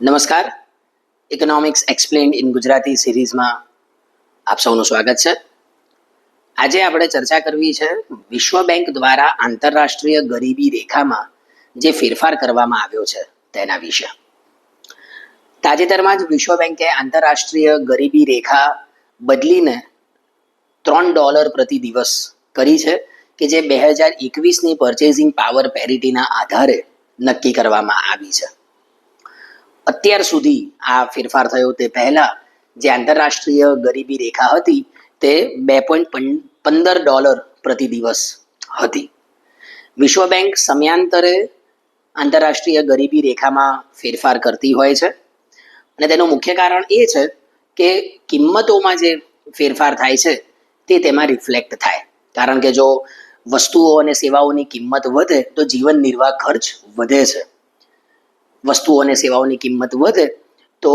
નમસ્કાર. Economics explained in Gujarati સિરીઝમાં આપ સૌનું સ્વાગત છે. આજે આપણે ચર્ચા કરવી છે વિશ્વ બેંક દ્વારા આંતરરાષ્ટ્રીય ગરીબી રેખામાં જે ફેરફાર કરવામાં આવ્યો છે તેના વિશે. તાજેતરમાં જ વિશ્વ બેંકે આંતરરાષ્ટ્રીય ગરીબી રેખા બદલીને ત્રણ ડોલર પ્રતિ દિવસ કરી છે કે જે બે હજાર એકવીસની પરચેઝિંગ પાવર પેરિટીના આધારે નક્કી કરવામાં આવી છે. અત્યાર સુધી આ ફેરફાર થયો તે પહેલા જે આંતરરાષ્ટ્રીય ગરીબી રેખા હતી તે બે પોઈન્ટ પંદર ડોલર પ્રતિ દિવસ હતી. વિશ્વ બેંક સમયાંતરે આંતરરાષ્ટ્રીય ગરીબી રેખામાં ફેરફાર કરતી હોય છે. અને તેનું મુખ્ય કારણ એ છે કે કિંમતોમાં જે ફેરફાર થાય છે તે તેમાં રિફ્લેક્ટ થાય. કારણ કે જો વસ્તુઓ અને સેવાઓની કિંમત વધે તો જીવન નિર્વાહ ખર્ચ વધે છે. વસ્તુઓ અને સેવાઓની કિંમત વધે, તો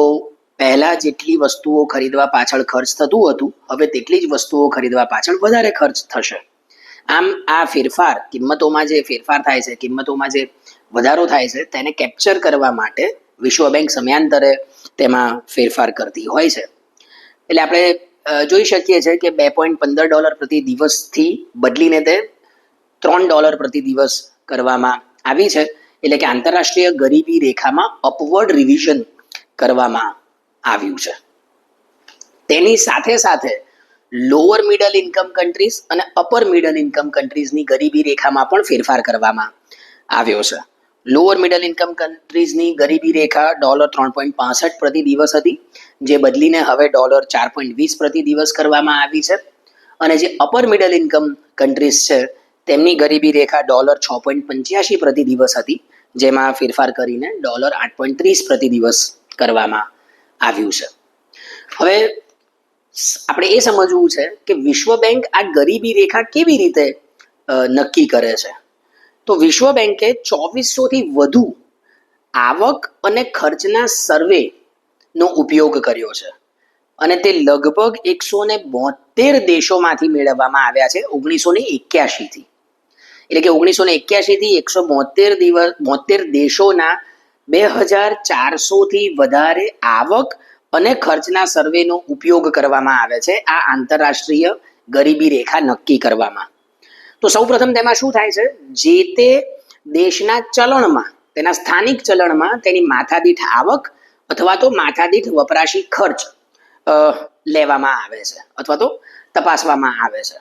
પહેલાં જેટલી વસ્તુઓ ખરીદવા પાછળ ખર્ચ થતું હતું, હવે તેટલી જ વસ્તુઓ ખરીદવા પાછળ વધારે ખર્ચ થશે. આમ આ ફેરફાર, કિંમતોમાં જે ફેરફાર થાય છે, કિંમતોમાં જે વધારો થાય છે, તેને કેપ્ચર કરવા માટે વિશ્વ બેંક સમયાંતરે તેમાં ફેરફાર કરતી હોય છે. એટલે આપણે જોઈ શકીએ છીએ કે બે પોઈન્ટ પંદર ડોલર પ્રતિ દિવસથી બદલીને તે ત્રણ ડોલર પ્રતિ દિવસ કરવામાં આવી છે. એટલે કે આંતરરાષ્ટ્રીય ગરીબી રેખામાં અપવર્ડ રિવિઝન કરવામાં આવ્યું છે. તેની સાથે સાથે લોઅર મિડલ ઇન્કમ કન્ટ્રીઝ અને અપર મિડલ ઇન્કમ કન્ટ્રીઝની ગરીબી રેખામાં પણ ફેરફાર કરવામાં આવ્યો છે. લોઅર મિડલ ઇન્કમ કન્ટ્રીઝની ગરીબી રેખા ડોલર ત્રણ પોઈન્ટ પાસઠ પ્રતિ દિવસ હતી, જે બદલીને હવે ડોલર ચાર પોઈન્ટ વીસ પ્રતિ દિવસ કરવામાં આવી છે. અને જે અપર મિડલ ઇન્કમ કન્ટ્રીઝ છે, તેમની ગરીબી રેખા ડોલર છ પોઈન્ટ પંચ્યાસી પ્રતિ દિવસ હતી જેમાં ફેરફાર કરીને ડોલર આઠ પોઈન્ટ ત્રીસ પ્રતિ દિવસ કરવામાં આવ્યું છે. હવે આપણે એ સમજવું છે કે વિશ્વ બેંક આ ગરીબી રેખા કેવી રીતે નક્કી કરે છે? તો વિશ્વ બેંકે ચોવીસો થી વધુ આવક અને ખર્ચના સર્વે નો ઉપયોગ કર્યો છે. અને તે લગભગ એકસો ને બોતેર દેશોમાંથી મેળવવામાં આવ્યા છે ઓગણીસો ને એક્યાસી થી એટલે કે ઓગણીસો ને એક્યાસી થી એકસો બોતેર દિવસ, બોતેર દેશોના બે હજાર ચારસો થી વધારે આવક અને ખર્ચના સર્વેનો ઉપયોગ કરવામાં આવે છે આ આંતરરાષ્ટ્રીય ગરીબી રેખા નક્કી કરવામાં. તો સૌપ્રથમ તેમાં શું થાય છે? જે તે દેશના ચલણમાં, તેના સ્થાનિક ચલણમાં તેની માથાદીઠ આવક અથવા તો માથાદીઠ વપરાશી ખર્ચ લેવામાં આવે છે અથવા તો તપાસવામાં આવે છે.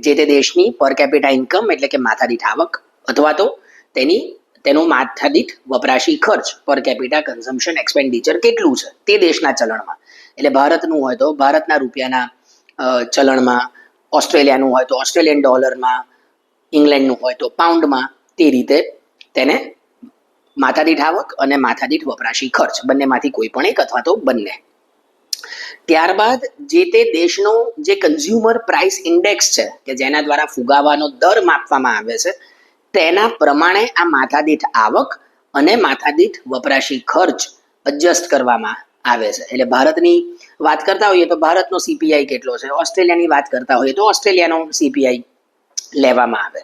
જે તે દેશની પર કેપિટા ઇન્કમ એટલે કે માથાદીઠ આવક અથવા તો તેની, તેનું માથાદીઠ વપરાશી ખર્ચ પર કેપિટા કન્ઝમ્પશન એક્સપેન્ડિચર કેટલું છે? તે દેશના ચલણમાં. એટલે ભારતનું હોય તો, ભારતના રૂપિયાના ચલણમાં, ઓસ્ટ્રેલિયાનું હોય તો ઓસ્ટ્રેલિયન ડોલરમાં, ઇંગ્લેન્ડનું હોય તો પાઉન્ડમાં તે રીતે તેને માથાદીઠ આવક અને માથાદીઠ વપરાશી ખર્ચ બંનેમાંથી કોઈ પણ એક અથવા તો બંને. ત્યારબાદ જે તે દેશનો જે કન્ઝ્યુમર પ્રાઇસ ઇન્ડેક્સ છે, કે જેના દ્વારા ફુગાવાનો દર માપવામાં આવે છે, તેના પ્રમાણે આ માથાદીઠ આવક અને માથાદીઠ વપરાશી ખર્ચ એડજસ્ટ કરવામાં આવે છે. એટલે ભારતની વાત કરતા હોઈએ તો ભારતનો સીપીઆઈ કેટલો છે? ઓસ્ટ્રેલિયાની વાત કરતા હોઈએ તો ઓસ્ટ્રેલિયાનો સીપીઆઈ લેવામાં આવે.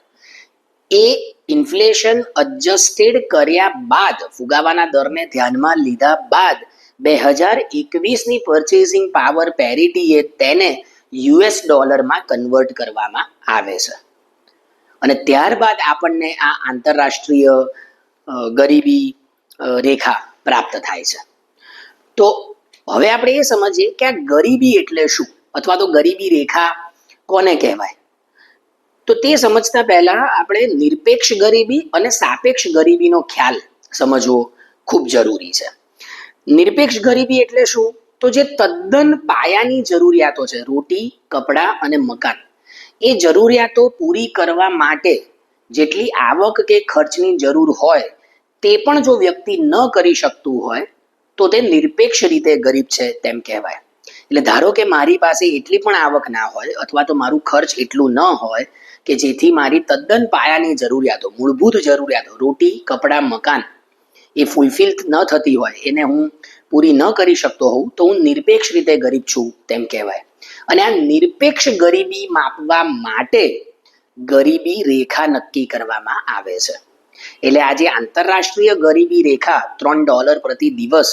એ ઇન્ફ્લેશન એડજસ્ટેડ કર્યા બાદ, ફુગાવાના દરને ધ્યાનમાં લીધા બાદ બે હજાર એકવીસની પરચેઝિંગ પાવર પેરિટીએ તેને યુએસ ડોલરમાં કન્વર્ટ કરવામાં આવે છે. અને ત્યારબાદ આપણને આ આંતરરાષ્ટ્રીય ગરીબી રેખા પ્રાપ્ત થાય છે. તો હવે આપણે એ સમજીએ કે આ ગરીબી એટલે શું? અથવા તો ગરીબી રેખા કોને કહેવાય? તો તે સમજતા પહેલા આપણે નિરપેક્ષ ગરીબી અને સાપેક્ષ ગરીબીનો ખ્યાલ સમજવો ખૂબ જરૂરી છે. નિરપેક્ષ ગરીબી એટલે શું? તો જે તદ્દન પાયાની જરૂરિયાતો છે, રોટી, કપડાં અને મકાન, એ જરૂરિયાતો પૂરી કરવા માટે જેટલી આવક કે ખર્ચની જરૂર હોય, તે પણ જો વ્યક્તિ ન કરી શકતું હોય, તો તે નિરપેક્ષ રીતે ગરીબ છે તેમ કહેવાય. એટલે ધારો કે મારી પાસે એટલી પણ આવક ના હોય, અથવા તો મારું ખર્ચ એટલું ન હોય, કે જેથી મારી તદ્દન પાયાની જરૂરિયાતો, મૂળભૂત જરૂરિયાતો, રોટી, કપડાં, મકાન એ ફૂલફિલ ન થતી હોય, એને હું પૂરી ન કરી શકતો હોઉં, તો હું નિરપેક્ષ રીતે ગરીબ છું, તેમ કહેવાય. અને આ નિરપેક્ષ ગરીબી માપવા માટે ગરીબી રેખા નક્કી કરવામાં આવે છે. એટલે આજે આંતરરાષ્ટ્રીય ગરીબી રેખા ત્રણ ડોલર પ્રતિ દિવસ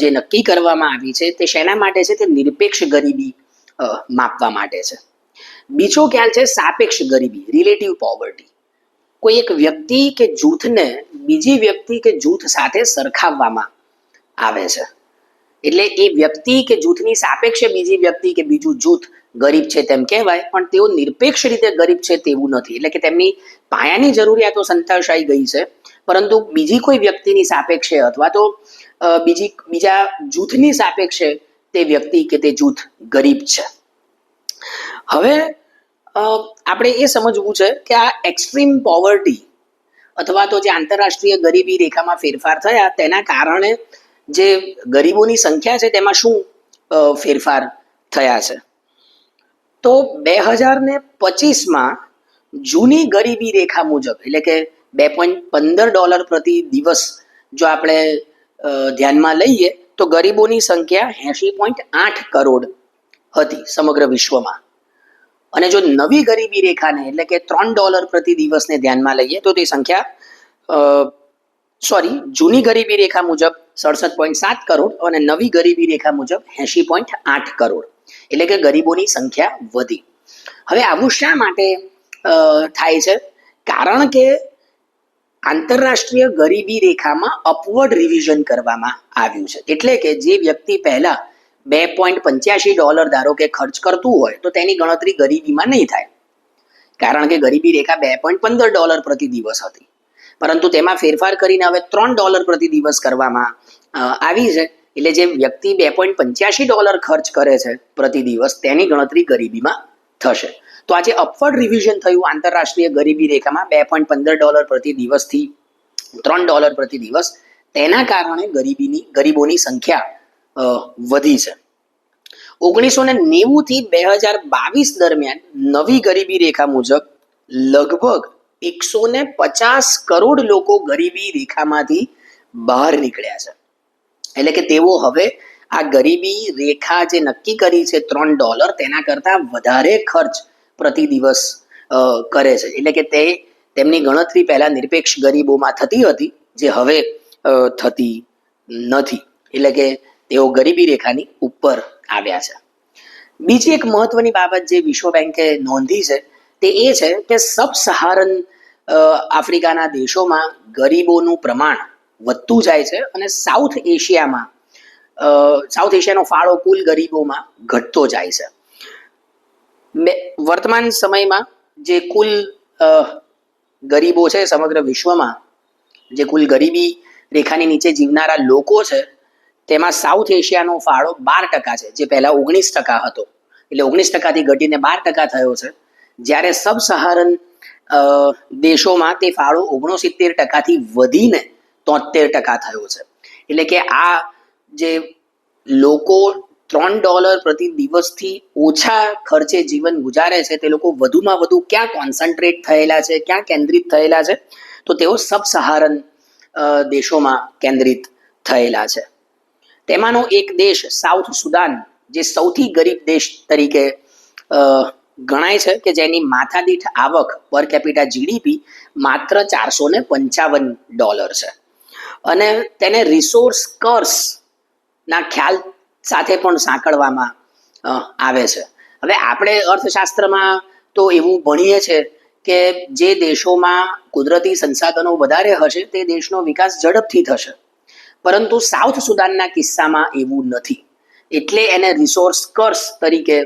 જે નક્કી કરવામાં આવી છે, તે શેના માટે છે? તે નિરપેક્ષ ગરીબી માપવા માટે છે. બીજો ખ્યાલ છે સાપેક્ષ ગરીબી રિલેટિવ પોવર્ટી કોઈ એક વ્યક્તિ કે જૂથને બીજી વ્યક્તિ કે જૂથ સાથે સરખાવવામાં આવે છે. એટલે એ વ્યક્તિ કે જૂથની સાપેક્ષે બીજી વ્યક્તિ કે બીજું જૂથ ગરીબ છે તેમ કહેવાય, પણ તેઓ નિરપેક્ષ રીતે ગરીબ છે તેવું નથી. એટલે કે તેમની પાયાની જરૂરિયાતો સંતોષાઈ ગઈ છે. પરંતુ બીજી કોઈ વ્યક્તિની સાપેક્ષે અથવા તો બીજી, બીજા જૂથની સાપેક્ષે તે વ્યક્તિ કે તે જૂથ ગરીબ છે. હવે આપણે એ સમજવું છે કે આ એક્સ્ટ્રીમ પોવર્ટી અથવા તો જે આંતરરાષ્ટ્રીય ગરીબી રેખામાં ફેરફાર થયા, તેના કારણે જે ગરીબોની સંખ્યા છે, તેમાં શું ફેરફાર થયા છે? તો બે હજાર ને પચીસમાં જૂની ગરીબી રેખા મુજબ, એટલે કે બે પોઈન્ટ પંદર ડોલર પ્રતિ દિવસ જો આપણે ધ્યાનમાં લઈએ, તો ગરીબોની સંખ્યા એંશી પોઈન્ટ આઠ કરોડ હતી સમગ્ર વિશ્વમાં. અને જો નવી ગરીબી રેખાને, એટલે કે ત્રણ ડોલર પ્રતિ દિવસને ધ્યાનમાં લઈએ, તો તે સંખ્યા સોરી જૂની ગરીબી રેખા મુજબ સડસઠ પોઈન્ટ સાત કરોડ અને નવી ગરીબી રેખા મુજબ એંશી પોઈન્ટ આઠ કરોડ. એટલે કે ગરીબોની સંખ્યા વધી. હવે આવું શા માટે થાય છે? કારણ કે આંતરરાષ્ટ્રીય ગરીબી રેખામાં અપવર્ડ રિવિઝન કરવામાં આવ્યું છે. એટલે કે જે વ્યક્તિ પહેલા બે પોઈન્ટ પંચ્યાસી ડોલર ધારો કે ખર્ચ કરતું હોય, તો તેની ગણતરી ગરીબીમાં નહીં થાય. કારણ કે ગરીબી રેખા બે પોઈન્ટ પંદર ડોલર પ્રતિ દિવસ હતી. પરંતુ તેમાં ફેરફાર કરીને હવે ત્રણ ડોલર પ્રતિ દિવસ કરવામાં આવી છે. એટલે જે વ્યક્તિ બે પોઈન્ટ પંચ્યાસી ડોલર ખર્ચ કરે છે પ્રતિ દિવસ, તેની ગણતરી ગરીબીમાં થશે. તો આજે અપવર્ડ રિવિઝન થયું આંતરરાષ્ટ્રીય ગરીબી રેખામાં બે પોઈન્ટ પંદર ડોલર પ્રતિ દિવસથી ત્રણ ડોલર પ્રતિ દિવસ, તેના કારણે ગરીબીની, ગરીબોની સંખ્યા વધી છે. ઓગણીસો ને નેવું થી બે હજાર બાવીસ દરમિયાન નવી ગરીબી રેખા મુજબ લગભગ એકસો ને પચાસ કરોડ લોકો ગરીબી રેખામાંથી બહાર નીકળ્યા છે. એટલે કે તેઓ હવે આ ગરીબી રેખા જે નક્કી કરી છે ત્રણ ડોલર, તેના કરતાં વધારે ખર્ચ પ્રતિ દિવસ કરે છે. એટલે કે તે તેમની ગણતરી પહેલા નિરપેક્ષ ગરીબોમાં થતી હતી, જે હવે થતી નથી. એટલે કે તેઓ ગરીબી રેખાની ઉપર આવ્યા છે. બીજી એક મહત્વની બાબત જે વિશ્વ બેંકે નોંધી છે તે એ છે કે સબ સહારન આફ્રિકાના દેશોમાં ગરીબોનું પ્રમાણ વધતું જાય છે અને સાઉથ એશિયામાં સાઉથ એશિયાનો ફાળો કુલ ગરીબોમાં ઘટતો જાય છે. વર્તમાન સમયમાં જે કુલ ગરીબો છે સમગ્ર વિશ્વમાં, જે કુલ ગરીબી રેખાની નીચે જીવનારા લોકો છે તેમાં સાઉથ એશિયાનો ફાળો બાર ટકા છે, જે પહેલા ઓગણીસ ટકા હતો. એટલે ઓગણીસ ટકાથી ઘટીને બાર ટકા થયો છે. જ્યારે સબ સહારન દેશોમાં તે ફાળો ઓગણસિત્તેર ટકાથી વધીને તોતેર ટકા થયો છે. એટલે કે આ જે લોકો ત્રણ ડોલર પ્રતિ દિવસથી ઓછા ખર્ચે જીવન ગુજારે છે, તે લોકો વધુમાં વધુ ક્યાં કોન્સન્ટ્રેટ થયેલા છે, ક્યાં કેન્દ્રિત થયેલા છે, તો તેઓ સબ સહારન દેશોમાં કેન્દ્રિત થયેલા છે. તેમાંનો એક દેશ સાઉથ સુદાન, જે સૌથી ગરીબ દેશ તરીકે ગણાય છે કે જેની માથાદીઠ આવક પર કેપિટા જીડીપી માત્ર ચારસો ને પંચાવન ડોલર છે. અને તેને રિસોર્સ કર્સ ના ખ્યાલ સાથે પણ સાંકળવામાં આવે છે. હવે આપણે અર્થશાસ્ત્રમાં તો એવું ભણીએ છીએ કે જે દેશોમાં કુદરતી સંસાધનો વધારે હશે તે દેશનો વિકાસ ઝડપથી થશે. પરંતુ સાઉથ સુદાનના કિસ્સામાં એવું નથી. એટલે એને રિસોર્સ કર્સ તરીકે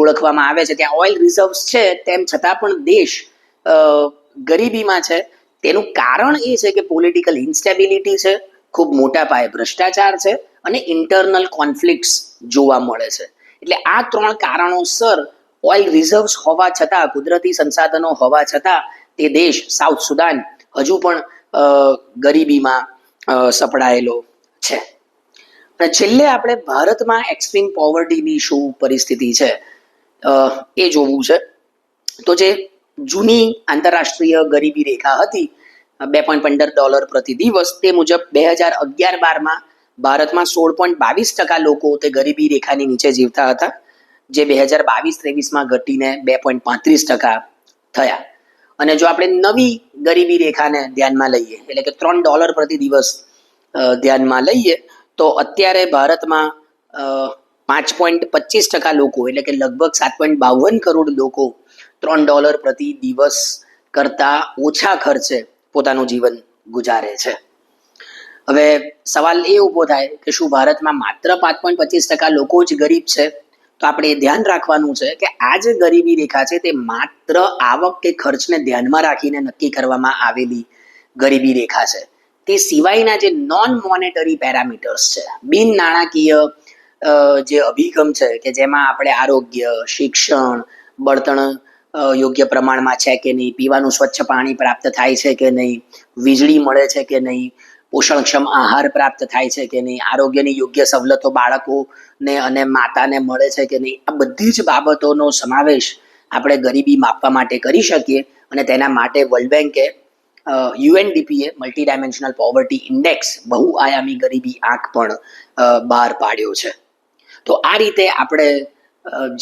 ઓળખવામાં આવે છે. ત્યાં ઓઇલ રિઝર્વ્સ છે, તેમ છતાં પણ દેશ ગરીબીમાં છે. તેનું કારણ એ છે કે પોલિટિકલ ઇન્સ્ટેબિલિટી છે, ખૂબ મોટા પાયે ભ્રષ્ટાચાર છે અને ઇન્ટરનલ કોન્ફ્લિક્ટ્સ જોવા મળે છે. એટલે આ ત્રણ કારણોસર ઓઇલ રિઝર્વ્સ હોવા છતાં, કુદરતી સંસાધનો હોવા છતાં તે દેશ સાઉથ સુદાન હજુ પણ ગરીબીમાં સપડાયેલો છે. અને છેલ્લે આપણે ભારતમાં એક્સ્ટ્રીમ પોવર્ટીની શું પરિસ્થિતિ છે એ જોવું છે. તો જે જૂની આંતરરાષ્ટ્રીય ગરીબી રેખા હતી, બે પોઈન્ટ પંદર ડોલર પ્રતિ દિવસ, તે મુજબ બે હજાર અગિયાર બારમાં ભારતમાં સોળ પોઈન્ટ બાવીસ ટકા લોકો તે ગરીબી રેખાની નીચે જીવતા હતા, જે બે હજાર બાવીસ ત્રેવીસમાં ઘટીને બે પોઈન્ટ પાંત્રીસ ટકા થયા. અને જો આપણે નવી ગરીબી રેખાને ધ્યાનમાં લઈએ, એટલે કે ત્રણ ડોલર પ્રતિ દિવસ ધ્યાનમાં લઈએ, તો અત્યારે ભારતમાં પાંચ પોઈન્ટ પચીસ ટકા લોકો, એટલે કે લગભગ સાત પોઈન્ટ બાવન કરોડ લોકો ત્રણ ડોલર પ્રતિ દિવસ કરતાં ઓછા ખર્ચે પોતાનું જીવન ગુજારે છે. હવે સવાલ એ ઊભો થાય કે શું ભારતમાં માત્ર પાંચ પોઈન્ટ પચીસ ટકા લોકો જ ગરીબ છે? તો આપણે એ ધ્યાન રાખવાનું છે કે આ જે ગરીબી રેખા છે તે માત્ર આવક કે ખર્ચને ધ્યાનમાં રાખીને નક્કી કરવામાં આવેલી ગરીબી રેખા છે. તે સિવાયના જે નોન મોનેટરી પેરામીટર્સ છે, બિન નાણાકીય જે અભિગમ છે કે જેમાં આપણે આરોગ્ય, શિક્ષણ, બળતણ યોગ્ય પ્રમાણમાં છે કે નહીં, પીવાનું સ્વચ્છ પાણી પ્રાપ્ત થાય છે કે નહીં, વીજળી મળે છે કે નહીં પોષણક્ષમ આહાર પ્રાપ્ત થાય છે કે નહીં? આરોગ્યની યોગ્ય સવલતો બાળકોને અને માતાને મળે છે કે નહીં? આ બધી જ બાબતોનો સમાવેશ આપણે ગરીબી માપવા માટે કરી શકીએ અને તેના માટે વર્લ્ડ બેન્કે યુએનડીપીએ મલ્ટી ડાયમેન્શનલ પોવર્ટી ઇન્ડેક્સ બહુઆયામી ગરીબી આંક પણ બહાર પાડ્યો છે. તો આ રીતે આપણે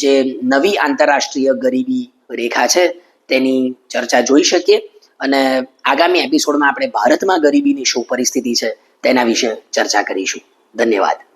જે નવી આંતરરાષ્ટ્રીય ગરીબી રેખા છે તેની ચર્ચા જોઈ શકીએ. અને આગામી એપિસોડમાં આપણે ભારતમાં ગરીબીની શું પરિસ્થિતિ છે તેના વિશે ચર્ચા કરીશું. ધન્યવાદ.